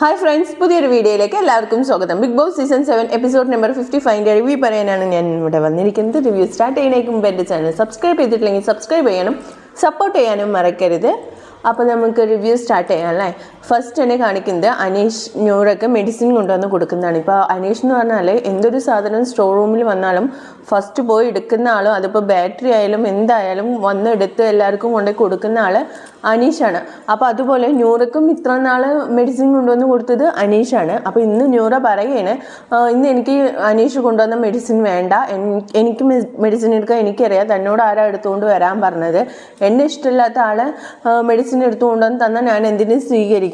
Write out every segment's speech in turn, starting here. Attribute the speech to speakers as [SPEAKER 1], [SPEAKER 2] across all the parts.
[SPEAKER 1] Hi friends പുതിയൊരു വീഡിയോയിലേക്ക് എല്ലാവർക്കും സ്വാഗതം. Big boss season seven episode number fifty ഫൈവിന്റെ review പറയാനാണ് ഞാൻ ഇവിടെ വന്നിരിക്കുന്നത്. റിവ്യൂ സ്റ്റാർട്ട് ചെയ്യുന്നതിന് മുമ്പ് എന്റെ ചാനൽ സബ്സ്ക്രൈബ് ചെയ്തിട്ടില്ലെങ്കിൽ സബ്സ്ക്രൈബ് ചെയ്യണം. സപ്പോർട്ട് ചെയ്യാനും മറക്കരുത്. അപ്പോൾ നമുക്ക് റിവ്യൂ സ്റ്റാർട്ട് ചെയ്യാം അല്ലേ? ഫസ്റ്റ് എന്നെ കാണിക്കുന്നത് അനീഷ് ന്യൂറൊക്കെ മെഡിസിൻ കൊണ്ടുവന്ന് കൊടുക്കുന്നതാണ്. ഇപ്പോൾ അനീഷ് എന്ന് പറഞ്ഞാൽ എന്തൊരു സാധനം സ്റ്റോർ റൂമിൽ വന്നാലും ഫസ്റ്റ് പോയി എടുക്കുന്ന ആളും അതിപ്പോൾ ബാറ്ററി ആയാലും എന്തായാലും വന്ന് എടുത്ത് എല്ലാവർക്കും കൊണ്ടുപോയി കൊടുക്കുന്ന ആൾ അനീഷാണ്. അപ്പോൾ അതുപോലെ ന്യൂറക്കും ഇത്ര നാൾ മെഡിസിൻ കൊണ്ടുവന്ന് കൊടുത്തത് അനീഷാണ്. അപ്പോൾ ഇന്ന് ന്യൂറ പറയുകയാണ് ഇന്ന് എനിക്ക് അനീഷ് കൊണ്ടുവന്ന മെഡിസിൻ വേണ്ട. എനിക്ക് മെഡിസിൻ എടുക്കാൻ എനിക്കറിയാം. തന്നോട് ആരാ എടുത്തുകൊണ്ട് വരാൻ പറഞ്ഞത്? എന്നെ ഇഷ്ടമില്ലാത്ത ആൾ മെഡിസിൻ എടുത്തുകൊണ്ടുവന്ന് തന്നാൽ ഞാൻ എന്തിനും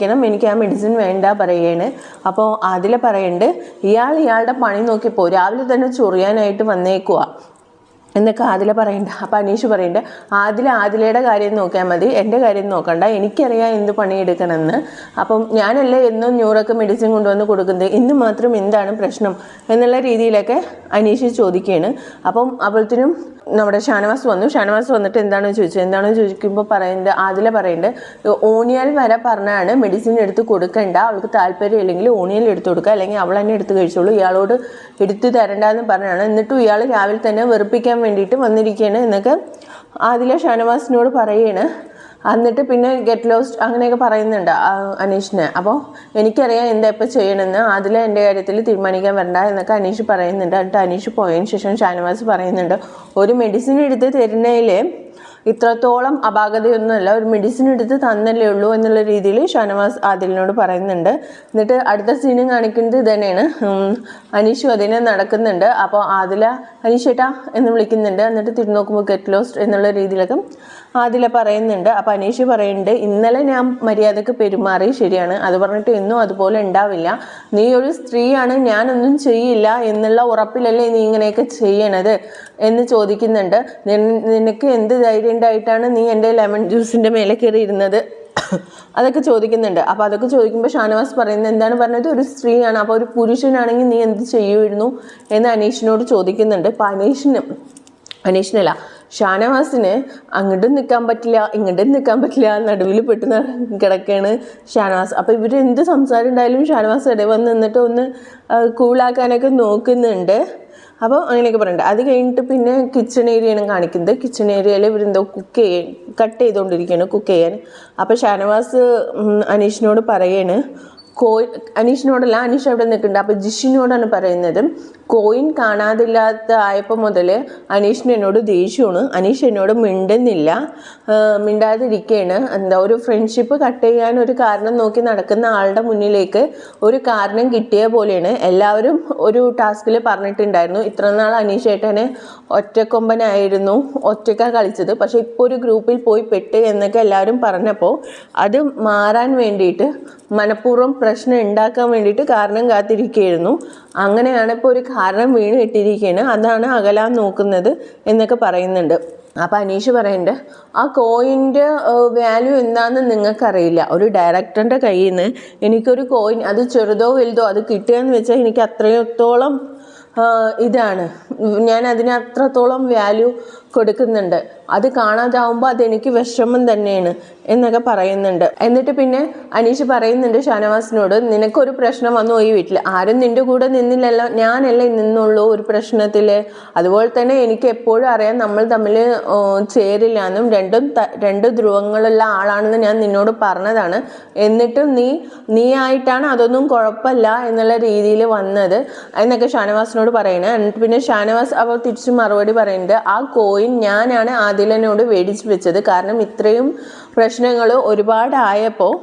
[SPEAKER 1] സ്വീകരിക്കണം എനിക്ക് ആ മെഡിസിൻ വേണ്ട പറയുകയാണ് അപ്പോൾ അതിൽ പറയുന്നുണ്ട് ഇയാൾ ഇയാളുടെ പണി നോക്കിപ്പോ രാവിലെ തന്നെ ചൊറിയാനായിട്ട് വന്നേക്കുവാ. എന്നൊക്കെ ആദില പറയണ്ട. അപ്പം അനീഷ് പറയണ്ട ആദില ആദിലയുടെ കാര്യം നോക്കിയാൽ മതി. എന്റെ കാര്യം നോക്കണ്ട. എനിക്കറിയാം എന്ത് പണിയെടുക്കണമെന്ന്. അപ്പം ഞാനല്ലേ എന്നും ന്യൂറൊക്കെ മെഡിസിൻ കൊണ്ടുവന്ന് കൊടുക്കുന്നത്? ഇന്ന് മാത്രം എന്താണ് പ്രശ്നം? എന്നുള്ള രീതിയിലൊക്കെ അനീഷ് ചോദിക്കുകയാണ് അപ്പം അപ്പോഴത്തേനും നമ്മുടെ ഷാനവാസ് വന്നു. ഷാനവാസ് വന്നിട്ട് എന്താണ് ചോദിച്ചത്? എന്താണെന്ന് ചോദിക്കുമ്പോൾ പറയുന്നത് ആദില പറയുന്നുണ്ട് ഓണിയൽ വരെ പറഞ്ഞാണ് മെഡിസിൻ എടുത്ത് കൊടുക്കണ്ട. അവൾക്ക് താല്പര്യം ഇല്ലെങ്കിൽ ഓണിയൽ എടുത്ത് കൊടുക്കുക. അല്ലെങ്കിൽ അവൾ തന്നെ എടുത്ത് കഴിച്ചോളൂ. ഇയാളോട് എടുത്ത് തരണ്ടെന്ന് പറഞ്ഞാണ്. എന്നിട്ടും ഇയാൾ രാവിലെ തന്നെ വെറുപ്പിക്കാൻ വേണ്ടിയിട്ട് വന്നിരിക്കുകയാണ് എന്നൊക്കെ ആദില ഷാനവാസിനോട് പറയുകയാണ് എന്നിട്ട് പിന്നെ ഗെറ്റ് ലോസ്റ്റ് അങ്ങനെയൊക്കെ പറയുന്നുണ്ട് അനീഷിനെ അനീഷിന്. അപ്പോൾ എനിക്കറിയാം എന്താ ഇപ്പോൾ ചെയ്യണമെന്ന്. അതിൽ എന്റെ കാര്യത്തിൽ തീരുമാനിക്കാൻ വരണ്ട എന്നൊക്കെ അനീഷ് പറയുന്നുണ്ട്. എന്നിട്ട് അനീഷ് പോയതിന് ശേഷം ഷാനവാസ് പറയുന്നുണ്ട് ഒരു മെഡിസിൻ എടുത്ത് തരുന്നതിൽ ഇത്രത്തോളം അപാകതയൊന്നുമല്ല. ഒരു മെഡിസിൻ എടുത്ത് തന്നല്ലേ ഉള്ളൂ എന്നുള്ള രീതിയിൽ ഷാനവാസ് ആദിലിനോട് പറയുന്നുണ്ട്. എന്നിട്ട് അടുത്ത സീനും കാണിക്കുന്നത് ഇതന്നെയാണ്. അനീഷു അതിനെ നടക്കുന്നുണ്ട്. അപ്പോൾ ആദില അനീഷേട്ടാ എന്ന് വിളിക്കുന്നുണ്ട്. എന്നിട്ട് തിരിഞ്ഞു നോക്കുമ്പോൾ ഗെറ്റ് ലോസ്റ്റ് എന്നുള്ള രീതിയിലൊക്കെ ആദില പറയുന്നുണ്ട്. അപ്പോൾ അനീഷ് പറയുന്നുണ്ട് ഇന്നലെ ഞാൻ മര്യാദയ്ക്ക് പെരുമാറി ശരിയാണ്. അത് പറഞ്ഞിട്ട് എന്നും അതുപോലെ ഉണ്ടാവില്ല. നീ ഒരു സ്ത്രീയാണ്. ഞാനൊന്നും ചെയ്യില്ല എന്നുള്ള ഉറപ്പിലല്ലേ നീ ഇങ്ങനെയൊക്കെ ചെയ്യണത്? എന്ന് ചോദിക്കുന്നുണ്ട്. നിനക്ക് എന്ത് ധൈര്യം ഉണ്ടായിട്ടാണ് നീ എന്റെ ലെമൺ ജ്യൂസിന്റെ മേലെ കയറി ഇരുന്നത് അതൊക്കെ ചോദിക്കുന്നുണ്ട്. അപ്പോൾ അതൊക്കെ ചോദിക്കുമ്പോൾ ഷാനവാസ് പറയുന്നത് എന്താണ് പറഞ്ഞത്? ഒരു സ്ത്രീയാണ്. അപ്പോൾ ഒരു പുരുഷനാണെങ്കിൽ നീ എന്ത് ചെയ്യുമായിരുന്നു എന്ന് അനീഷിനോട് ചോദിക്കുന്നുണ്ട്. അപ്പോൾ അനീഷിന് അനീഷിനല്ല ഷാനവാസിന് അങ്ങോട്ടും നിൽക്കാൻ പറ്റില്ല ഇങ്ങോട്ടും നിൽക്കാൻ പറ്റില്ല നടുവിൽ പെട്ട് കിടക്കുകയാണ് ഷാനവാസ്. അപ്പോൾ ഇവർ എന്ത് സംസാരം ഉണ്ടായാലും ഷാനവാസ് ഇടയിൽ വന്ന് നിന്നിട്ട് ഒന്ന് കൂളാക്കാനൊക്കെ നോക്കുന്നുണ്ട്. അപ്പോൾ അങ്ങനെയൊക്കെ പറയുന്നുണ്ട് അത് കഴിഞ്ഞിട്ട് പിന്നെ കിച്ചൺ ഏരിയയാണ് കാണിക്കുന്നത്. കിച്ചൺ ഏരിയയിൽ ഇവരെന്തോ കുക്ക് ചെയ്യാൻ കട്ട് ചെയ്തുകൊണ്ടിരിക്കുകയാണ് കുക്ക് ചെയ്യാൻ. അപ്പോൾ ഷാനവാസ് അനീഷിനോട് പറയാണ് കോ അനീഷിനോടല്ല അനീഷ് അവിടെ നിൽക്കുന്നുണ്ട് അപ്പോൾ ജിഷിനോടാണ് പറയുന്നത് കോയിൻ കാണാതില്ലാത്ത ആയപ്പോൾ മുതൽ അനീഷിന് എന്നോട് ദേഷ്യമാണ് അനീഷ് എന്നോട് മിണ്ടുന്നില്ല. മിണ്ടാതിരിക്കുകയാണ് എന്താ ഒരു ഫ്രണ്ട്ഷിപ്പ് കട്ട് ചെയ്യാൻ ഒരു കാരണം നോക്കി നടക്കുന്ന ആളുടെ മുന്നിലേക്ക് ഒരു കാരണം കിട്ടിയ പോലെയാണ്. എല്ലാവരും ഒരു ടാസ്കിൽ പറഞ്ഞിട്ടുണ്ടായിരുന്നു. ഇത്ര നാൾ അനീഷ് ഏട്ടനെ ഒറ്റക്കൊമ്പനായിരുന്നു ഒറ്റക്ക കളിച്ചത്. പക്ഷെ ഇപ്പോൾ ഒരു ഗ്രൂപ്പിൽ പോയി പെട്ട് എന്നൊക്കെ എല്ലാവരും പറഞ്ഞപ്പോൾ അത് മാറാൻ വേണ്ടിയിട്ട് മനഃപൂർവം പ്രശ്നം ഉണ്ടാക്കാൻ വേണ്ടിയിട്ട് കാരണം കാത്തിരിക്കുകയായിരുന്നു അങ്ങനെയാണ് ഇപ്പോൾ ഒരു കാരണം വീണ് ഇട്ടിരിക്കുകയാണ് അതാണ് അകലാൻ നോക്കുന്നത് എന്നൊക്കെ പറയുന്നുണ്ട്. അപ്പം അനീഷ് പറയുന്നുണ്ട് ആ കോയിന്റെ വാല്യൂ എന്താണെന്ന് നിങ്ങൾക്കറിയില്ല. ഒരു ഡയറക്ടറിന്റെ കയ്യിൽ നിന്ന് എനിക്കൊരു കോയിൻ അത് ചെറുതോ വലുതോ അത് കിട്ടുകയെന്ന് വെച്ചാൽ എനിക്ക് അത്രത്തോളം ആ, ഇതാണ്. ഞാൻ അതിന് അത്രത്തോളം വാല്യൂ കൊടുക്കുന്നുണ്ട്. അത് കാണാതാവുമ്പോൾ അതെനിക്ക് വിഷമം തന്നെയാണ് എന്നൊക്കെ പറയുന്നുണ്ട്. എന്നിട്ട് പിന്നെ അനീഷ് പറയുന്നുണ്ട് ഷാനവാസിനോട് നിനക്കൊരു പ്രശ്നം വന്നു ഈ വീട്ടിൽ ആരും നിന്റെ കൂടെ നിന്നില്ലല്ലോ. ഞാനല്ലേ നിന്നുള്ളൂ ഒരു പ്രശ്നത്തിൽ അതുപോലെ തന്നെ എനിക്ക് എപ്പോഴും അറിയാം നമ്മൾ തമ്മിൽ ചേരില്ല എന്നും. രണ്ടും രണ്ട് ധ്രുവങ്ങളുള്ള ആളാണെന്ന് ഞാൻ നിന്നോട് പറഞ്ഞതാണ്. എന്നിട്ടും നീ നീ ആയിട്ടാണ് അതൊന്നും കുഴപ്പമില്ല എന്നുള്ള രീതിയിൽ വന്നത് എന്നൊക്കെ ഷാനവാസിനോട് പറയണേ. എന്നിട്ട് പിന്നെ ഷാനവാസ് അപ്പോൾ തിരിച്ച് മറുപടി പറയുന്നുണ്ട് ആ കോയിൻ ഞാനാണ് ആദിലനോട് മേടിച്ച് വെച്ചത്. കാരണം ഇത്രയും പ്രശ്നങ്ങൾ ഒരുപാടായപ്പോൾ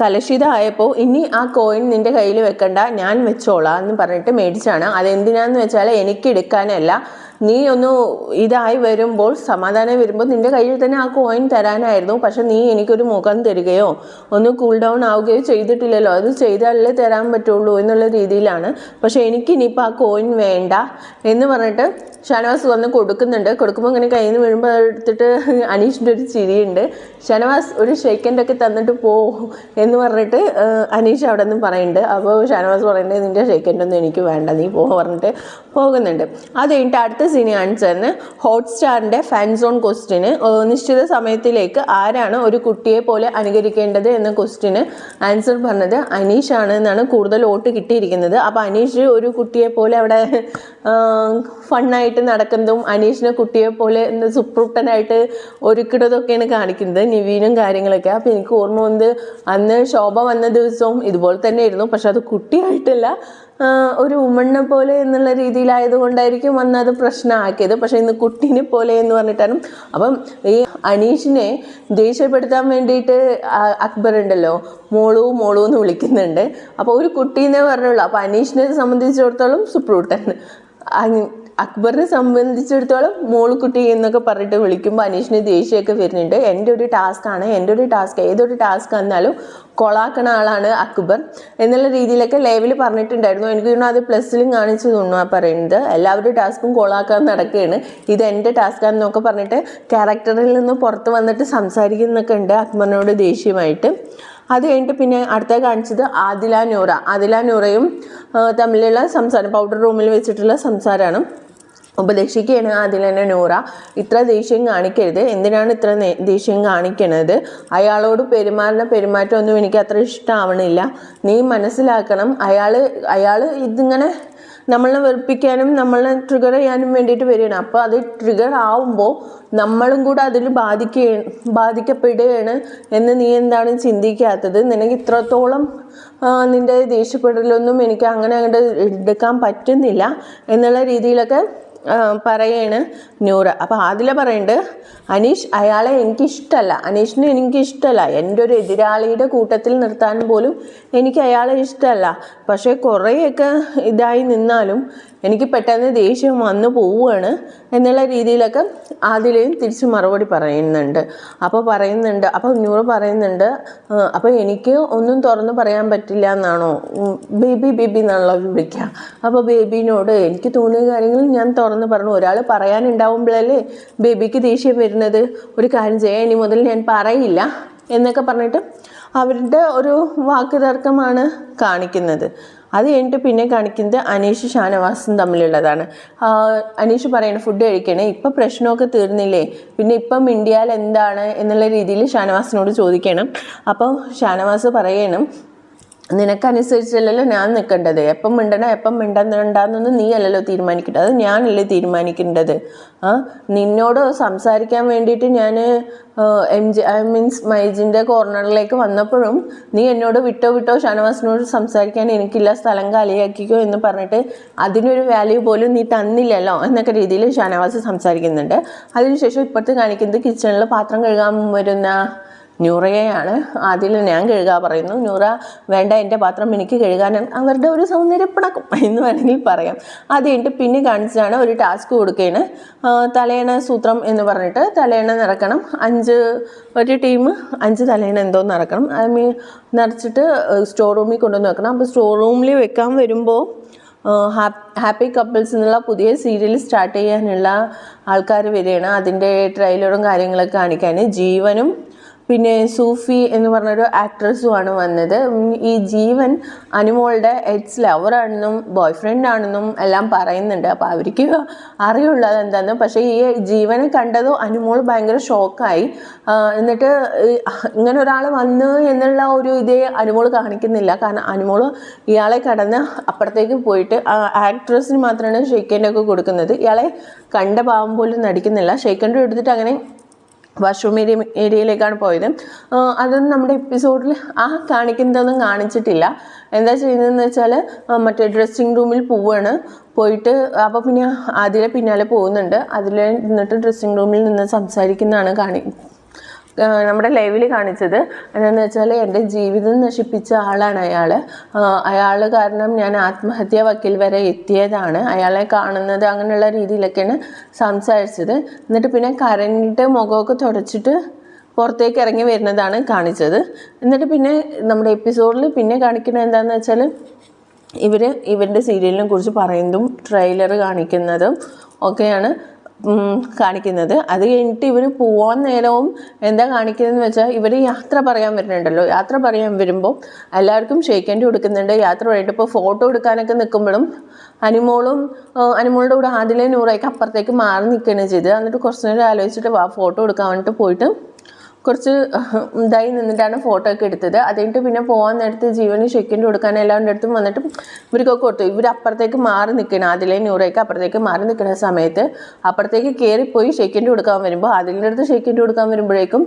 [SPEAKER 1] കലുഷിതമായപ്പോൾ ഇനി ആ കോയിൻ നിന്റെ കയ്യിൽ വെക്കണ്ട. ഞാൻ വെച്ചോളാം എന്ന് പറഞ്ഞിട്ട് മേടിച്ചാണ്. അതെന്തിനാന്ന് വെച്ചാൽ എനിക്ക് എടുക്കാനല്ല. നീ ഒന്ന് ഇതായി വരുമ്പോൾ സമാധാനം വരുമ്പോൾ നിന്റെ കയ്യിൽ തന്നെ ആ കോയിൻ തരാനായിരുന്നു. പക്ഷെ നീ എനിക്കൊരു മുഖം തരികയോ ഒന്ന് കൂൾ ഡൗൺ ആവുകയോ ചെയ്തിട്ടില്ലല്ലോ. അത് ചെയ്താലേ തരാൻ പറ്റുള്ളൂ എന്നുള്ള രീതിയിലാണ്. പക്ഷെ എനിക്ക് ഇനിയിപ്പോൾ ആ കോയിൻ വേണ്ട എന്ന് പറഞ്ഞിട്ട് ഷാനവാസ് വന്ന് കൊടുക്കുന്നുണ്ട്. കൊടുക്കുമ്പോൾ ഇങ്ങനെ കയ്യിൽ നിന്ന് വീഴുമ്പോൾ എടുത്തിട്ട് അനീഷിന്റെ ഒരു ചിരിയുണ്ട്. ഷാനവാസ് ഒരു ഷെയ്ക്കന്റെ ഒക്കെ തന്നിട്ട് പോ എന്ന് പറഞ്ഞിട്ട് അനീഷ് അവിടെ നിന്ന് പറയുന്നുണ്ട്. അപ്പോൾ ഷാനവാസ് പറയുന്നത് നിന്റെ ഒന്നും എനിക്ക് വേണ്ട. നീ പോ പറഞ്ഞിട്ട് പോകുന്നുണ്ട്. അത് കഴിഞ്ഞിട്ട് അടുത്ത സീനി കാണിച്ചതെന്ന് ഹോട്ട്സ്റ്റാറിന്റെ ഫാൻ സോൺ ക്വസ്റ്റിന് നിശ്ചിത സമയത്തിലേക്ക് ആരാണ് ഒരു കുട്ടിയെ പോലെ അനുകരിക്കേണ്ടത് എന്ന ക്വസ്റ്റിന് ആൻസർ പറഞ്ഞത് അനീഷ് ആണ് എന്നാണ് കൂടുതൽ വോട്ട് കിട്ടിയിരിക്കുന്നത്. അപ്പോൾ അനീഷ് ഒരു കുട്ടിയെ പോലെ അവിടെ ഫണ്ണായിട്ട് നടക്കുന്നതും അനീഷിനെ കുട്ടിയെ പോലെ സുപ്രൂട്ടനായിട്ട് ഒരുക്കിടതൊക്കെയാണ് കാണിക്കുന്നത് നിവീനും കാര്യങ്ങളൊക്കെ. അപ്പോൾ എനിക്ക് ഓർമ്മ വന്നത് അന്ന് ശോഭ വന്ന ദിവസവും ഇതുപോലെ തന്നെ ആയിരുന്നു പക്ഷെ അത് കുട്ടിയായിട്ടല്ല ഒരു ഉമ്മണ്ണെ പോലെ എന്നുള്ള രീതിയിലായതുകൊണ്ടായിരിക്കും അന്ന് അത് പ്രശ്നമാക്കിയത്. പക്ഷേ ഇന്ന് കുട്ടീനെ പോലെ എന്ന് പറഞ്ഞിട്ടാണ്. അപ്പം ഈ അനീഷിനെ ദേഷ്യപ്പെടുത്താൻ വേണ്ടിയിട്ട് അക്ബർ ഉണ്ടല്ലോ മോളു മോളു എന്ന് വിളിക്കുന്നുണ്ട്. അപ്പോൾ ഒരു കുട്ടീനെ പറഞ്ഞുള്ളൂ. അപ്പോൾ അനീഷിനെ സംബന്ധിച്ചിടത്തോളം സുപ്രൂട്ടൻ അക്ബറിനെ സംബന്ധിച്ചിടത്തോളം മോളുക്കുട്ടി എന്നൊക്കെ പറഞ്ഞിട്ട് വിളിക്കുമ്പോൾ അനീഷിന് ദേഷ്യമൊക്കെ വരുന്നുണ്ട്. എന്റെ ഒരു ടാസ്ക് ആണ് എന്റെ ഒരു ടാസ്ക് ഏതൊരു ടാസ്ക് എന്നാലും കൊളാക്കണ ആളാണ് അക്ബർ എന്നുള്ള രീതിയിലൊക്കെ ലേവിൽ പറഞ്ഞിട്ടുണ്ടായിരുന്നു. എനിക്ക് തോന്നുന്നു അത് പ്ലസ്സിലും കാണിച്ചു തോന്നുന്നു ആ പറയുന്നത്. എല്ലാവരുടെ ടാസ്കും കൊളാക്കാൻ നടക്കുകയാണ്. ഇത് എന്റെ ടാസ്ക്കാണെന്നൊക്കെ പറഞ്ഞിട്ട് ക്യാരക്ടറിൽ നിന്ന് പുറത്ത് വന്നിട്ട് സംസാരിക്കുന്നൊക്കെ ഉണ്ട് അക്ബറിനോട് ദേഷ്യമായിട്ട്. അത് കഴിഞ്ഞിട്ട് പിന്നെ അടുത്ത കാണിച്ചത് ആദില നൂറ. ആദില നൂറയും തമ്മിലുള്ള സംസാരം പൗഡർ റൂമിൽ വെച്ചിട്ടുള്ള സംസാരമാണ്. ഉപദേശിക്കുകയാണ് അതിൽ തന്നെ നൂറ. ഇത്ര ദേഷ്യം കാണിക്കരുത്. എന്തിനാണ് ഇത്ര ദേഷ്യം കാണിക്കണത്? അയാളോട് പെരുമാറുന്ന പെരുമാറ്റമൊന്നും എനിക്ക് അത്ര ഇഷ്ടമാവണില്ല നീ മനസ്സിലാക്കണം അയാൾ അയാൾ ഇതിങ്ങനെ നമ്മളെ വെറുപ്പിക്കാനും നമ്മളെ ട്രിഗർ ചെയ്യാനും വേണ്ടിയിട്ട് വരികയാണ്. അപ്പോൾ അത് ട്രിഗർ ആവുമ്പോൾ നമ്മളും കൂടെ അതിൽ ബാധിക്കുകയാണ് ബാധിക്കപ്പെടുകയാണ് എന്ന് നീ എന്താണ് ചിന്തിക്കാത്തത്? നിനക്ക് ഇത്രത്തോളം നിന്റെ ദേഷ്യപ്പെടലൊന്നും എനിക്ക് അങ്ങനെ അങ്ങോട്ട് എടുക്കാൻ പറ്റുന്നില്ല എന്നുള്ള രീതിയിലൊക്കെ പറയാണ് ന്യൂറ അപ്പോൾ ആദില പറയുന്നുണ്ട് അനീഷ് അയാളെ എനിക്കിഷ്ടമല്ല അനീഷിന് എനിക്കിഷ്ടമല്ല എന്റെ ഒരു എതിരാളിയുടെ കൂട്ടത്തിൽ നിർത്താൻ പോലും എനിക്ക് അയാളെ ഇഷ്ടമല്ല പക്ഷേ കുറേയൊക്കെ ഇതായി നിന്നാലും എനിക്ക് പെട്ടെന്ന് ദേഷ്യം വന്നു പോവുകയാണ് എന്നുള്ള രീതിയിലൊക്കെ ആദിലയും തിരിച്ച് മറുപടി പറയുന്നുണ്ട്. അപ്പോൾ പറയുന്നുണ്ട് അപ്പോൾ നൂറ് പറയുന്നുണ്ട് അപ്പോൾ എനിക്ക് ഒന്നും തുറന്നു പറയാൻ പറ്റില്ല എന്നാണോ? ബേബി ബേബി എന്നാണല്ലോ വിളിക്കുക. അപ്പോൾ ബേബിനോട് എനിക്ക് തോന്നിയ കാര്യങ്ങൾ ഞാൻ തുറന്ന് പറഞ്ഞു. ഒരാൾ പറയാനുണ്ടാവുമ്പോഴല്ലേ ബേബിക്ക് ദേഷ്യം വരുന്നത്? ഒരു കാര്യം ചെയ്യാം ഇനി മുതൽ ഞാൻ പറയില്ല എന്നൊക്കെ പറഞ്ഞിട്ട് അവരുടെ ഒരു വാക്ക് തർക്കമാണ് കാണിക്കുന്നത്. അത് കഴിഞ്ഞിട്ട് പിന്നെ കാണിക്കുന്നത് അനീഷ് ഷാനവാസും തമ്മിലുള്ളതാണ്. അനീഷ് പറയണ ഫുഡ് കഴിക്കണേ ഇപ്പം പ്രശ്നമൊക്കെ തീർന്നില്ലേ? പിന്നെ ഇപ്പം മിണ്ടിയാൽ എന്താണ്? എന്നുള്ള രീതിയിൽ ഷാനവാസിനോട് ചോദിക്കണം. അപ്പോൾ ഷാനവാസ് പറയണം നിനക്കനുസരിച്ചല്ലല്ലോ ഞാൻ നിൽക്കേണ്ടത് എപ്പം മിണ്ടണം എപ്പം മിണ്ടണ്ടാന്നൊന്നും നീ അല്ലല്ലോ തീരുമാനിക്കേണ്ടത്. അത് ഞാനല്ലേ തീരുമാനിക്കേണ്ടത്. ആ നിന്നോട് സംസാരിക്കാൻ വേണ്ടിയിട്ട് ഞാൻ എം ജി ഐ മീൻസ് മൈജിന്റെ കോർണറിലേക്ക് വന്നപ്പോഴും നീ എന്നോട് വിട്ടോ വിട്ടോ ഷാനവാസിനോട് സംസാരിക്കാൻ എനിക്കില്ല സ്ഥലം കാലിയാക്കിക്കോ എന്ന് പറഞ്ഞിട്ട് അതിനൊരു വാല്യൂ പോലും നീ തന്നില്ലല്ലോ എന്നൊക്കെ രീതിയിൽ ഷാനവാസ് സംസാരിക്കുന്നുണ്ട്. അതിനുശേഷം ഇപ്പോഴത്തെ കാണിക്കുന്നത് കിച്ചണിൽ പാത്രം കഴുകാൻ വരുന്ന നൂറയെയാണ് ആദ്യം ഞാൻ കഴുകാൻ പറയുന്നു. നൂറ വേണ്ട എന്റെ പാത്രം എനിക്ക് കഴുകാൻ അവരുടെ ഒരു സൗന്ദര്യപ്പടക്കം എന്ന് വേണമെങ്കിൽ പറയാം. അത് കഴിഞ്ഞിട്ട് പിന്നെ കാണിച്ചാണ് ഒരു ടാസ്ക് കൊടുക്കുകയാണ് തലേണ സൂത്രം എന്ന് പറഞ്ഞിട്ട് തലേണ നിറക്കണം അഞ്ച് ഒരു ടീം അഞ്ച് തലേണ എന്തോ നിറക്കണം ഐ മീൻ നിറച്ചിട്ട് സ്റ്റോർ റൂമിൽ കൊണ്ടുവന്ന് വെക്കണം. അപ്പോൾ സ്റ്റോർ റൂമിൽ വെക്കാൻ വരുമ്പോൾ ഹാപ്പി കപ്പിൾസ് എന്നുള്ള പുതിയ സീരിയൽ സ്റ്റാർട്ട് ചെയ്യാനുള്ള ആൾക്കാർ വരികയാണ്. അതിന്റെ ട്രെയിലറും കാര്യങ്ങളൊക്കെ കാണിക്കാൻ. ജീവനും പിന്നെ സൂഫി എന്ന് പറഞ്ഞൊരു ആക്ട്രസ്സുമാണ് വന്നത്. ഈ ജീവൻ അനുമോളുടെ എക്സ് ലവറാണെന്നും ബോയ് ഫ്രണ്ട് ആണെന്നും എല്ലാം പറയുന്നുണ്ട്. അപ്പോൾ അവർക്ക് അറിയുള്ളത് എന്താണെന്ന് പക്ഷേ ഈ ജീവനെ കണ്ടതോ അനുമോൾ ഭയങ്കര ഷോക്കായി എന്നിട്ട് ഇങ്ങനെ ഒരാൾ വന്നു എന്നുള്ള ഒരു ഇതേ അനുമോൾ കാണിക്കുന്നില്ല. കാരണം അനുമോൾ ഇയാളെ കടന്ന് അപ്പുറത്തേക്ക് പോയിട്ട് ആക്ട്രസിന് മാത്രമാണ് ഷെയ്ക്കന്റെ ഒക്കെ കൊടുക്കുന്നത്. ഇയാളെ കണ്ട പാവം പോലും നടിക്കുന്നില്ല. ഷെയ്ക്കന്റെ എടുത്തിട്ട് അങ്ങനെ വാഷ്റൂം ഏരിയ ഏരിയയിലേക്കാണ് പോയത്. അതൊന്നും നമ്മുടെ എപ്പിസോഡിൽ ആ കാണിക്കുന്നതൊന്നും കാണിച്ചിട്ടില്ല. എന്താ ചെയ്യുന്നതെന്ന് വെച്ചാൽ മറ്റേ ഡ്രസ്സിങ് റൂമിൽ പോവാണ്. പോയിട്ട് അപ്പോൾ പിന്നെ അതിലെ പിന്നാലെ പോകുന്നുണ്ട്. അതിൽ നിന്നിട്ട് ഡ്രസ്സിങ് റൂമിൽ നിന്ന് സംസാരിക്കുന്നതാണ് കാണി നമ്മുടെ ലൈവിൽ കാണിച്ചത് എന്താണെന്ന് വെച്ചാൽ എന്റെ ജീവിതം നശിപ്പിച്ച ആളാണ് അയാൾ അയാൾ കാരണം ഞാൻ ആത്മഹത്യാ വക്കീൽ വരെ എത്തിയതാണ്. അയാളെ കാണുന്നത് അങ്ങനെയുള്ള രീതിയിലൊക്കെയാണ് സംസാരിച്ചത്. എന്നിട്ട് പിന്നെ കറണ്ട് മുഖമൊക്കെ തുടച്ചിട്ട് പുറത്തേക്ക് ഇറങ്ങി വരുന്നതാണ് കാണിച്ചത്. എന്നിട്ട് പിന്നെ നമ്മുടെ എപ്പിസോഡിൽ പിന്നെ കാണിക്കുന്നത് എന്താണെന്ന് വെച്ചാൽ ഇവർ ഇവരുടെ സീരിയലിനെ കുറിച്ച് പറയുന്നതും ട്രെയിലർ കാണിക്കുന്നതും ഒക്കെയാണ്. കാണിക്കുന്നത്. അത് കഴിഞ്ഞിട്ട് ഇവർ പോവാൻ നേരവും എന്താ കാണിക്കുന്നതെന്ന് വെച്ചാൽ ഇവർ യാത്ര പറയാൻ വരുന്നുണ്ടല്ലോ. യാത്ര പറയാൻ വരുമ്പോൾ എല്ലാവർക്കും ഷേക്കേണ്ടി കൊടുക്കുന്നുണ്ട് യാത്ര പറയട്ടെ ഇപ്പോൾ ഫോട്ടോ എടുക്കാനൊക്കെ നിൽക്കുമ്പോഴും അനിമോളും അനിമോളുടെ കൂടെ ആദ്യമേ നൂറേക്ക് അപ്പുറത്തേക്ക് മാറി നിൽക്കുകയാണ് ചെയ്തത്. എന്നിട്ട് കുറച്ച് നേരം ആലോചിച്ചിട്ട് ആ ഫോട്ടോ എടുക്കാൻ വേണ്ടിയിട്ട് പോയിട്ട് കുറച്ച് ഇതായി നിന്നിട്ടാണ് ഫോട്ടോ ഒക്കെ എടുത്തത്. അത് പിന്നെ പോകാൻ നേരത്ത് ജീവന് ഷെക്കിന്റെ കൊടുക്കാൻ എല്ലാവരുടെ അടുത്തും വന്നിട്ട് ഇവർക്കൊക്കെ കൊടുത്തു. ഇവർ അപ്പുറത്തേക്ക് മാറി നിൽക്കണം അതിലെ നൂറേക്ക് അപ്പുറത്തേക്ക് മാറി നിൽക്കുന്ന സമയത്ത്. അപ്പുറത്തേക്ക് കയറിപ്പോയി ഷെക്കിന്റെ കൊടുക്കാൻ വരുമ്പോൾ അതിന്റെ അടുത്ത് ഷെക്കിന്റെ കൊടുക്കാൻ വരുമ്പോഴേക്കും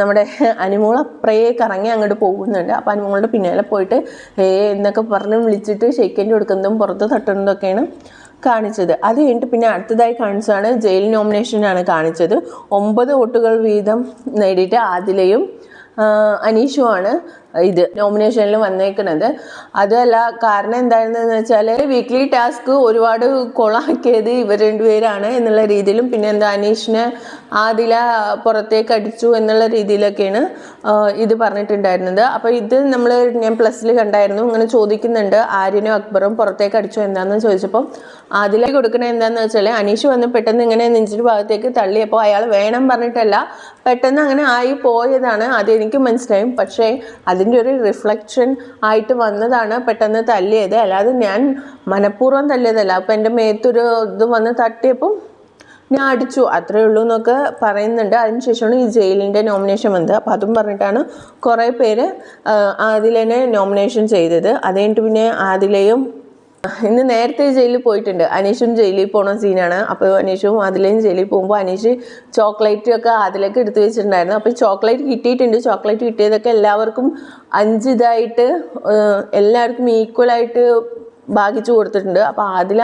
[SPEAKER 1] നമ്മുടെ അനുമോൾ അപ്പറേ കറങ്ങി അങ്ങോട്ട് പോകുന്നുണ്ട്. അപ്പോൾ അനുമോളുടെ പിന്നാലെ പോയിട്ട് ഏ എന്നൊക്കെ പറഞ്ഞ് വിളിച്ചിട്ട് ഷെക്കിന്റെ കൊടുക്കുന്നതും പുറത്ത് തട്ടുന്നതൊക്കെയാണ് കാണിച്ചത്. അത് കഴിഞ്ഞിട്ട് പിന്നെ അടുത്തതായി കാണിച്ചതാണ് ജയിൽ നോമിനേഷനാണ് കാണിച്ചത്. ഒമ്പത് വോട്ടുകൾ വീതം നേടിയിട്ട് ആദിലയും അനീഷുമാണ് ഇത് നോമിനേഷനിൽ വന്നേക്കുന്നത് അതല്ല കാരണം എന്താണെന്ന് വെച്ചാൽ വീക്ക്ലി ടാസ്ക് ഒരുപാട് കൊളാക്കിയത് ഇവർ രണ്ടുപേരാണ് എന്നുള്ള രീതിയിലും പിന്നെ എന്താ അനീഷിനെ ആദില പുറത്തേക്ക് അടിച്ചു എന്നുള്ള രീതിയിലൊക്കെയാണ് ഇത് പറഞ്ഞിട്ടുണ്ടായിരുന്നത്. അപ്പോൾ ഇത് നമ്മൾ ഞാൻ പ്ലസ്സിൽ കണ്ടായിരുന്നു ഇങ്ങനെ ചോദിക്കുന്നുണ്ട് ആര്യനും അക്ബറും പുറത്തേക്ക് അടിച്ചു എന്താണെന്ന് ചോദിച്ചപ്പോൾ ആദില കൊടുക്കണ എന്താണെന്ന് വെച്ചാൽ അനീഷ് വന്ന് പെട്ടെന്ന് ഇങ്ങനെ നെഞ്ചിന്റെ ഭാഗത്തേക്ക് തള്ളിയപ്പോൾ അയാൾ വേണം പറഞ്ഞിട്ടല്ല പെട്ടെന്ന് അങ്ങനെ ആയി പോയതാണ് അതെനിക്ക് മനസ്സിലായും. പക്ഷേ അതിന്റെ ഒരു റിഫ്ലക്ഷൻ ആയിട്ട് വന്നതാണ് പെട്ടെന്ന് തല്ലിയത്. അല്ലാതെ ഞാൻ മനഃപൂർവം തല്ലിയതല്ല. അപ്പം എന്റെ മേത്തൊരു ഇത് വന്ന് തട്ടിയപ്പം ഞാൻ അടിച്ചു. അത്രേ ഉള്ളൂ എന്നൊക്കെ പറയുന്നുണ്ട്. അതിനുശേഷമാണ് ഈ ജയിലിന്റെ നോമിനേഷൻ വന്നത്. അപ്പോൾ അതും പറഞ്ഞിട്ടാണ് കുറേ പേര് ആദിലേനെ നോമിനേഷൻ ചെയ്തത്. അത് കഴിഞ്ഞിട്ട് പിന്നെ ആദിലയും ഇന്ന് നേരത്തെ ജയിലിൽ പോയിട്ടുണ്ട്. അനീഷും ജയിലിൽ പോണ സീനാണ് അപ്പോൾ അനീഷും അതിലേയും ജയിലിൽ പോകുമ്പോൾ അനീഷ് ചോക്ലേറ്റ് ഒക്കെ അതിലേക്ക് എടുത്തു വെച്ചിട്ടുണ്ടായിരുന്നു. അപ്പോൾ ചോക്ലേറ്റ് കിട്ടിയിട്ടുണ്ട്. ചോക്ലേറ്റ് കിട്ടിയതൊക്കെ എല്ലാവർക്കും അഞ്ച് ഇതായിട്ട് എല്ലാവർക്കും ഈക്വലായിട്ട് ഭാഗിച്ചു കൊടുത്തിട്ടുണ്ട്. അപ്പോൾ ആദില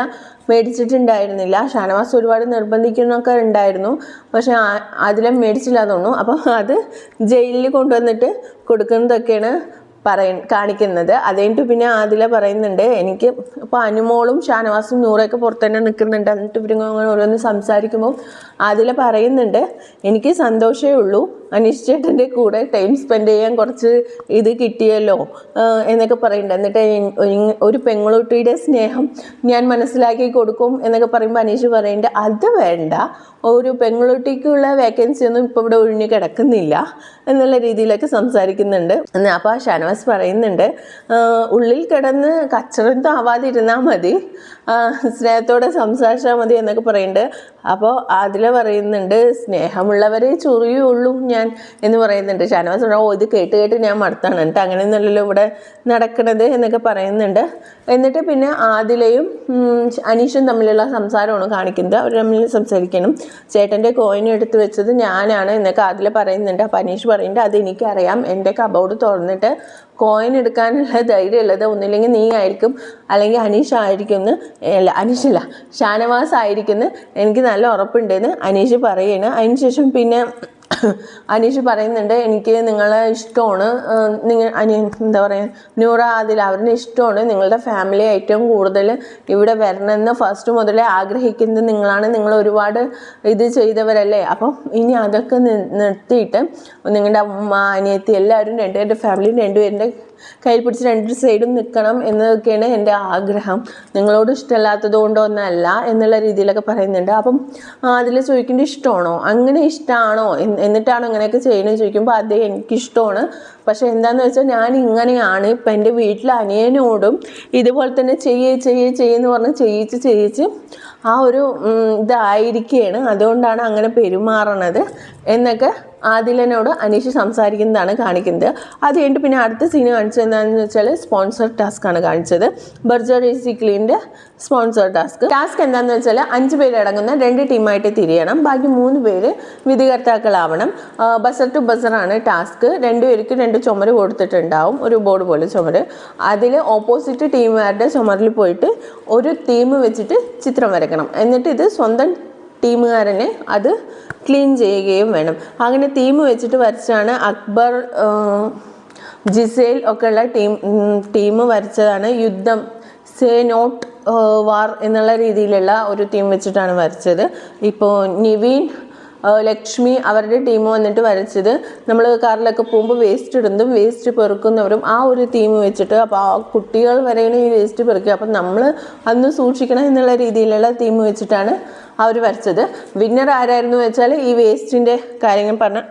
[SPEAKER 1] മേടിച്ചിട്ടുണ്ടായിരുന്നില്ല. ഷാനവാസ് ഒരുപാട് നിർബന്ധിക്കുന്നൊക്കെ ഉണ്ടായിരുന്നു. പക്ഷെ ആദില മേടിച്ചില്ല തോന്നുന്നു. അപ്പോൾ അത് ജയിലിൽ കൊണ്ടുവന്നിട്ട് കൊടുക്കുന്നതൊക്കെയാണ് പറയ കാണിക്കുന്നത്. അത് കഴിഞ്ഞിട്ട് പിന്നെ ആദില പറയുന്നുണ്ട് എനിക്ക് ഇപ്പോൾ അനുമോളും ഷാനവാസും നൂറൊക്കെ പുറത്ത് തന്നെ നിൽക്കുന്നുണ്ട്. എന്നിട്ട് ഇവരിങ്ങനെ ഓരോന്ന് സംസാരിക്കുമ്പോൾ ആദില പറയുന്നുണ്ട് എനിക്ക് സന്തോഷമേ ഉള്ളൂ. അനീഷ് ചേട്ടന്റെ കൂടെ ടൈം സ്പെൻഡ് ചെയ്യാൻ കുറച്ച് ഇത് കിട്ടിയല്ലോ എന്നൊക്കെ പറയുന്നുണ്ട്. എന്നിട്ട് ഒരു പെങ്ങളുട്ടിയുടെ സ്നേഹം ഞാൻ മനസ്സിലാക്കി കൊടുക്കും എന്നൊക്കെ പറയുമ്പോൾ അനീഷ് പറയുന്നുണ്ട് അത് വേണ്ട. ഒരു പെങ്ങളുട്ടിക്കുള്ള വേക്കൻസി ഒന്നും ഇപ്പോൾ ഇവിടെ ഒഴിഞ്ഞ് കിടക്കുന്നില്ല എന്നുള്ള രീതിയിലൊക്കെ സംസാരിക്കുന്നുണ്ട്. അപ്പോൾ ഷാനവാസ് പറയുന്നുണ്ട് ഉള്ളിൽ കിടന്ന് കച്ചറൊന്നും ആവാതിരുന്നാൽ മതി. സ്നേഹത്തോടെ സംസാരിച്ചാൽ മതി എന്നൊക്കെ പറയുന്നുണ്ട് അപ്പോൾ അതിൽ പറയുന്നുണ്ട് സ്നേഹമുള്ളവരെ ചൊറിയുള്ളൂ ഞാൻ എന്ന് പറയുന്നുണ്ട്. ഷാനവാസ് ഓ ഇത് കേട്ട് കേട്ട് ഞാൻ മടുത്താണ്. എന്നിട്ട് അങ്ങനെയൊന്നുമല്ലല്ലോ ഇവിടെ നടക്കണത് എന്നൊക്കെ പറയുന്നുണ്ട്. എന്നിട്ട് പിന്നെ ആദിലയും അനീഷും തമ്മിലുള്ള സംസാരമാണ് കാണിക്കുന്നത്. അവർ തമ്മിൽ സംസാരിക്കണം. ചേട്ടന്റെ കോയിൻ എടുത്ത് വെച്ചത് ഞാനാണ് എന്നൊക്കെ ആദില പറയുന്നുണ്ട്. അപ്പോൾ അനീഷ് പറയുന്നുണ്ട് അത് എനിക്കറിയാം. എന്റെ കബോർഡ് തുറന്നിട്ട് കോയിൻ എടുക്കാനുള്ള ധൈര്യം ഉള്ളത് ഒന്നില്ലെങ്കിൽ നീ ആയിരിക്കും അല്ലെങ്കിൽ അനീഷ് ആയിരിക്കും എന്ന് അല്ല അനീഷല്ല ഷാനവാസ് ആയിരിക്കുമെന്ന് എനിക്ക് നല്ല ഉറപ്പുണ്ടെന്ന് അനീഷ് പറയുകയാണ്. അതിനുശേഷം പിന്നെ അനീഷ് പറയുന്നുണ്ട് എനിക്ക് നിങ്ങളെ ഇഷ്ടമാണ്. നിങ്ങൾ അനി എന്താ പറയുക നൂറ ആദിൽ അവരുടെ ഇഷ്ടമാണ്. നിങ്ങളുടെ ഫാമിലി ഏറ്റവും കൂടുതൽ ഇവിടെ വരണമെന്ന് ഫസ്റ്റ് മുതലേ ആഗ്രഹിക്കുന്നത് നിങ്ങളാണ്. നിങ്ങൾ ഒരുപാട് ഇത് ചെയ്തവരല്ലേ? അപ്പം ഇനി അതൊക്കെ നിർത്തിയിട്ട് നിങ്ങളുടെ അമ്മ അനിയത്തി എല്ലാവരും രണ്ടുപേരുടെ ഫാമിലി രണ്ടുപേരുടെ കയ്യിൽ പിടിച്ച് രണ്ട് സൈഡും നിൽക്കണം എന്നൊക്കെയാണ് എന്റെ ആഗ്രഹം. നിങ്ങളോട് ഇഷ്ടമല്ലാത്തത് കൊണ്ടൊന്നല്ല എന്നുള്ള രീതിയിലൊക്കെ പറയുന്നുണ്ട്. അപ്പം അതിൽ ചോദിക്കേണ്ട ഇഷ്ടമാണോ? അങ്ങനെ ഇഷ്ടമാണോ എന്ന് എന്നിട്ടാണോ ഇങ്ങനെയൊക്കെ ചെയ്യണമെന്ന് ചോദിക്കുമ്പോൾ അത് എനിക്കിഷ്ടമാണ്. പക്ഷേ എന്താന്ന് വെച്ചാൽ ഞാൻ ഇങ്ങനെയാണ് ഇപ്പം എന്റെ വീട്ടിലെ അനിയനോടും ഇതുപോലെ തന്നെ ചെയ്യേ ചെയ്യേ ചെയ്യെന്ന് പറഞ്ഞ് ചെയ്യിച്ച് ചെയ്യിച്ച് ആ ഒരു ഇതായിരിക്കുകയാണ്. അതുകൊണ്ടാണ് അങ്ങനെ പെരുമാറണത് എന്നൊക്കെ ആദിലനോട് അനീഷ് സംസാരിക്കുന്നതാണ് കാണിക്കുന്നത്. അത് കഴിഞ്ഞിട്ട് പിന്നെ അടുത്ത സീന് കാണിച്ചത് എന്താണെന്ന് വെച്ചാൽ സ്പോൺസർ ടാസ്ക് ആണ് കാണിച്ചത്. ബർജർ ക്ലീന്റെ സ്പോൺസർ ടാസ്ക്. ടാസ്ക് എന്താണെന്ന് വെച്ചാൽ അഞ്ച് പേരടങ്ങുന്ന രണ്ട് ടീമായിട്ട് തിരിയണം. ബാക്കി മൂന്ന് പേര് വിധികർത്താക്കളാവണം. ബസർ ടു ബസറാണ് ടാസ്ക്. രണ്ടുപേർക്ക് രണ്ട് ചുമര് കൊടുത്തിട്ടുണ്ടാവും. ഒരു ബോർഡ് പോലെ ചുമര്. അതിൽ ഓപ്പോസിറ്റ് ടീമുകാരുടെ ചുമരിൽ പോയിട്ട് ഒരു തീം വെച്ചിട്ട് ചിത്രം വരയ്ക്കണം. എന്നിട്ട് ഇത് സ്വന്തം ടീമുകാരനെ അത് ക്ലീൻ ചെയ്യുകയും വേണം. അങ്ങനെ തീം വെച്ചിട്ട് വരച്ചാണ് അക്ബർ ജിസേൽ ഒക്കെയുള്ള ടീം ടീം വരച്ചതാണ് യുദ്ധം. സേ നോട്ട് വാർ എന്നുള്ള രീതിയിലുള്ള ഒരു ടീം വെച്ചിട്ടാണ് വരച്ചത്. ഇപ്പോൾ നിവീൻ ലക്ഷ്മി അവരുടെ ടീം വന്നിട്ട് വരച്ചത്. നമ്മൾ കാറിലൊക്കെ പോകുമ്പോൾ വേസ്റ്റ് ഇടുന്നതും വേസ്റ്റ് പെറുക്കുന്നവരും ആ ഒരു തീം വെച്ചിട്ട് അപ്പോൾ ആ കുട്ടികൾ വരെയാണ് ഈ വേസ്റ്റ് പെറുക്കുക. അപ്പം നമ്മൾ അന്ന് സൂക്ഷിക്കണം എന്നുള്ള രീതിയിലുള്ള തീം വെച്ചിട്ടാണ് അവർ വരച്ചത്. വിന്നർ ആരായിരുന്നു വെച്ചാൽ ഈ വേസ്റ്റിന്റെ കാര്യങ്ങൾ പറഞ്ഞ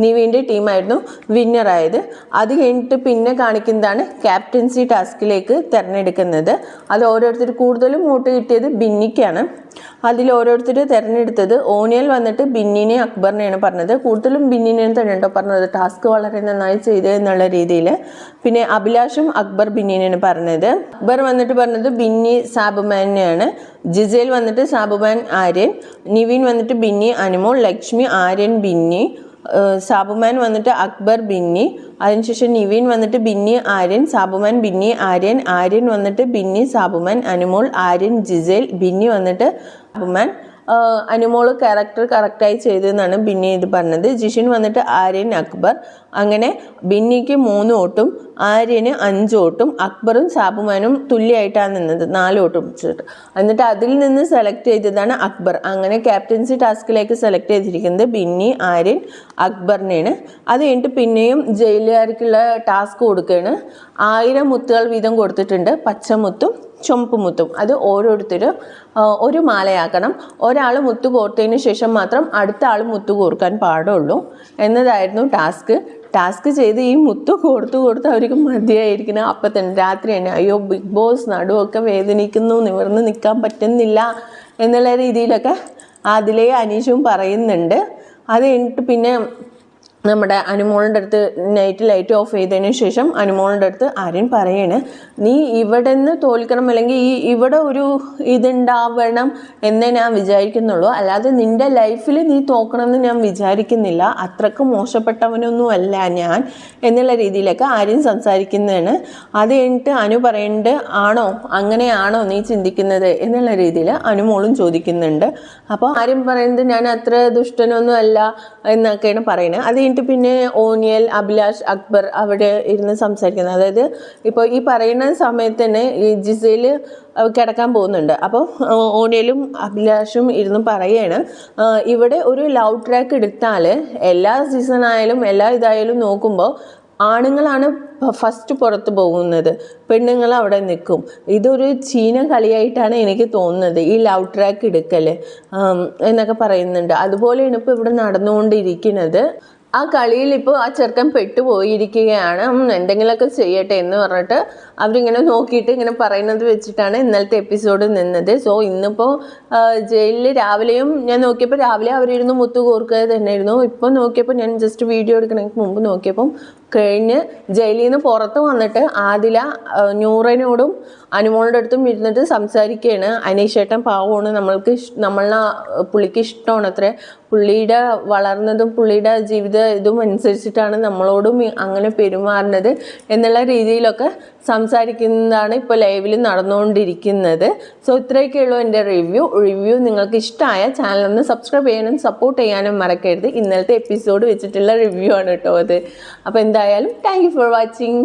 [SPEAKER 1] നിവിന്റെ ടീമായിരുന്നു വിന്നറായത്. അത് കഴിഞ്ഞിട്ട് പിന്നെ കാണിക്കുന്നതാണ് ക്യാപ്റ്റൻസി ടാസ്കിലേക്ക് തിരഞ്ഞെടുക്കുന്നത്. അത് ഓരോരുത്തർ കൂടുതലും വോട്ട് കിട്ടിയത് ബിന്നിക്കാണ്. അതിൽ ഓരോരുത്തർ തിരഞ്ഞെടുത്തത് ഓണിയൽ വന്നിട്ട് ബിന്നിനെ അക്ബറിനെയാണ് പറഞ്ഞത്. കൂടുതലും ബിന്നിനെ തന്നെ കേട്ടോ പറഞ്ഞത്. ടാസ്ക് വളരെ നന്നായി ചെയ്ത് എന്നുള്ള രീതിയിൽ. പിന്നെ അഭിലാഷും അക്ബർ ബിന്നിനെയാണ് പറഞ്ഞത്. അക്ബർ വന്നിട്ട് പറഞ്ഞത് ബിന്നി സാബുമാനെയാണ്. ജിസേൽ വന്നിട്ട് സാബുമാൻ ആര്യൻ. നിവിൻ വന്നിട്ട് ബിന്നി അനുമോൾ. ലക്ഷ്മി ആര്യൻ ബിന്നി. സാബുമാൻ വന്നിട്ട് അക്ബർ ബിന്നി. അതിനുശേഷം നിവിൻ വന്നിട്ട് ബിന്നി ആര്യൻ സാബുമാൻ ബിന്നി ആര്യൻ ആര്യൻ വന്നിട്ട് ബിന്നി സാബുമാൻ അനുമോൾ ആര്യൻ ജിസേൽ ബിന്നി വന്നിട്ട് സാബുമാൻ. അനുമോൾ ക്യാരക്ടർ കറക്റ്റായി ചെയ്തെന്നാണ് ബിന്നി ഇത് പറഞ്ഞത്. ജിഷിൻ വന്നിട്ട് ആര്യൻ അക്ബർ അങ്ങനെ ബിന്നിക്ക് മൂന്ന് വോട്ടും ആര്യന് അഞ്ച് വോട്ടും അക്ബറും സാബുമാനും തുല്യമായിട്ടാണ് നിന്നത് നാല് വോട്ടും വെച്ചിട്ട്. എന്നിട്ട് അതിൽ നിന്ന് സെലക്ട് ചെയ്തതാണ് അക്ബർ. അങ്ങനെ ക്യാപ്റ്റൻസി ടാസ്കിലേക്ക് സെലക്ട് ചെയ്തിരിക്കുന്നത് ബിന്നി ആര്യൻ അക്ബറിനെയാണ്. അത് കഴിഞ്ഞിട്ട് പിന്നെയും ജയിലുകാർക്കുള്ള ടാസ്ക് കൊടുക്കുകയാണ്. ആയിരം മുത്തുകൾ വീതം കൊടുത്തിട്ടുണ്ട് പച്ചമുത്തും ചുമപ്പ് മുത്തും. അത് ഓരോരുത്തരും ഒരു മാലയാക്കണം. ഒരാൾ മുത്തു കോർത്തതിന് ശേഷം മാത്രം അടുത്ത ആൾ മുത്തു കോർക്കാൻ പാടുള്ളൂ. എന്നതായിരുന്നു ടാസ്ക്. ടാസ്ക് ചെയ്ത് ഈ മുത്ത് കൊടുത്തു കൊടുത്ത് അവർക്ക് മതിയായിരിക്കണം. അപ്പം തന്നെ രാത്രി തന്നെ അയ്യോ ബിഗ് ബോസ് നടുവൊക്കെ വേദനിക്കുന്നു നിവർന്ന് നിൽക്കാൻ പറ്റുന്നില്ല എന്നുള്ള രീതിയിലൊക്കെ അതിലേ അനീഷും പറയുന്നുണ്ട്. അത് കഴിഞ്ഞിട്ട് പിന്നെ നമ്മുടെ അനുമോളിന്റെ അടുത്ത് നൈറ്റ് ലൈറ്റ് ഓഫ് ചെയ്തതിന് ശേഷം അനുമോളിന്റെ അടുത്ത് ആര്യൻ പറയണ് നീ ഇവിടെ നിന്ന് തോൽക്കണം അല്ലെങ്കിൽ ഈ ഇവിടെ ഒരു ഇതുണ്ടാവണം എന്നേ ഞാൻ വിചാരിക്കുന്നുള്ളൂ. അല്ലാതെ നിന്റെ ലൈഫിൽ നീ തോക്കണമെന്ന് ഞാൻ വിചാരിക്കുന്നില്ല. അത്രയ്ക്ക് മോശപ്പെട്ടവനൊന്നുമല്ല ഞാൻ എന്നുള്ള രീതിയിലൊക്കെ ആര്യൻ സംസാരിക്കുന്നതാണ്. അത് കഴിഞ്ഞിട്ട് അനു പറയേണ്ടത് ആണോ? അങ്ങനെയാണോ നീ ചിന്തിക്കുന്നത്? എന്നുള്ള രീതിയിൽ അനുമോളും ചോദിക്കുന്നുണ്ട്. അപ്പോൾ ആര്യൻ പറയുന്നത് ഞാൻ അത്ര ദുഷ്ടനൊന്നും അല്ല എന്നൊക്കെയാണ് പറയുന്നത്. അത് കഴിഞ്ഞിട്ട് പിന്നെ ഓനിയൽ അഭിലാഷ് അക്ബർ അവിടെ ഇരുന്ന് സംസാരിക്കുന്നത്. അതായത് ഇപ്പോൾ ഈ പറയുന്ന സമയത്ത് തന്നെ ജിസയിൽ കിടക്കാൻ പോകുന്നുണ്ട്. അപ്പോൾ ഓണിയലും അഭിലാഷും ഇരുന്ന് പറയുകയാണ്. ഇവിടെ ഒരു ലവ് ട്രാക്ക് എടുത്താൽ എല്ലാ സീസൺ ആയാലും എല്ലാ ഇതായാലും നോക്കുമ്പോൾ ആണുങ്ങളാണ് ഫസ്റ്റ് പുറത്ത് പോകുന്നത്. പെണ്ണുങ്ങൾ അവിടെ നിൽക്കും. ഇതൊരു ചീന കളിയായിട്ടാണ് എനിക്ക് തോന്നുന്നത് ഈ ലവ് ട്രാക്ക് എടുക്കൽ എന്നൊക്കെ പറയുന്നുണ്ട്. അതുപോലെയാണ് ഇപ്പോൾ ഇവിടെ നടന്നുകൊണ്ടിരിക്കുന്നത്. ആ കളിയിൽ ഇപ്പോൾ ആ ചെറുക്കൻ പെട്ടുപോയിരിക്കുകയാണ്. എന്തെങ്കിലുമൊക്കെ ചെയ്യട്ടെ എന്ന് പറഞ്ഞിട്ട് അവരിങ്ങനെ നോക്കിയിട്ട് ഇങ്ങനെ പറയുന്നത് വെച്ചിട്ടാണ് ഇന്നലത്തെ എപ്പിസോഡ് നിന്നത്. സോ ഇന്നിപ്പോൾ ജയിലിൽ രാവിലെയും ഞാൻ നോക്കിയപ്പോൾ രാവിലെ അവരിരുന്ന് മുത്തു കോർക്കുക തന്നെയായിരുന്നു. ഇപ്പോൾ നോക്കിയപ്പോൾ ഞാൻ ജസ്റ്റ് വീഡിയോ എടുക്കണമെങ്കിൽ മുമ്പ് നോക്കിയപ്പം കഴിഞ്ഞ് ജയിലിൽ നിന്ന് പുറത്ത് വന്നിട്ട് ആദില നൂറനോടും അനുമോളുടെ അടുത്തും ഇരുന്നിട്ട് സംസാരിക്കുകയാണ്. അനീഷേട്ടൻ പാവമാണ് നമ്മൾക്ക് നമ്മളെ പുള്ളിക്ക് ഇഷ്ടമാണ് അത്ര പുള്ളിയുടെ വളർന്നതും പുള്ളിയുടെ ജീവിത ഇതും അനുസരിച്ചിട്ടാണ് നമ്മളോടും അങ്ങനെ പെരുമാറുന്നത് എന്നുള്ള രീതിയിലൊക്കെ സംസാരിക്കുന്നതാണ് ഇപ്പോൾ ലൈവിൽ നടന്നുകൊണ്ടിരിക്കുന്നത്. സോ ഇത്രയൊക്കെയുള്ളൂ എന്റെ റിവ്യൂ റിവ്യൂ നിങ്ങൾക്ക് ഇഷ്ടമായ ചാനൽ ഒന്ന് സബ്സ്ക്രൈബ് ചെയ്യാനും സപ്പോർട്ട് ചെയ്യാനും മറക്കരുത്. ഇന്നലത്തെ എപ്പിസോഡ് വെച്ചിട്ടുള്ള റിവ്യൂ ആണ് കേട്ടോ അത്. അപ്പോൾ എന്തായാലും താങ്ക് ഫോർ വാച്ചിങ്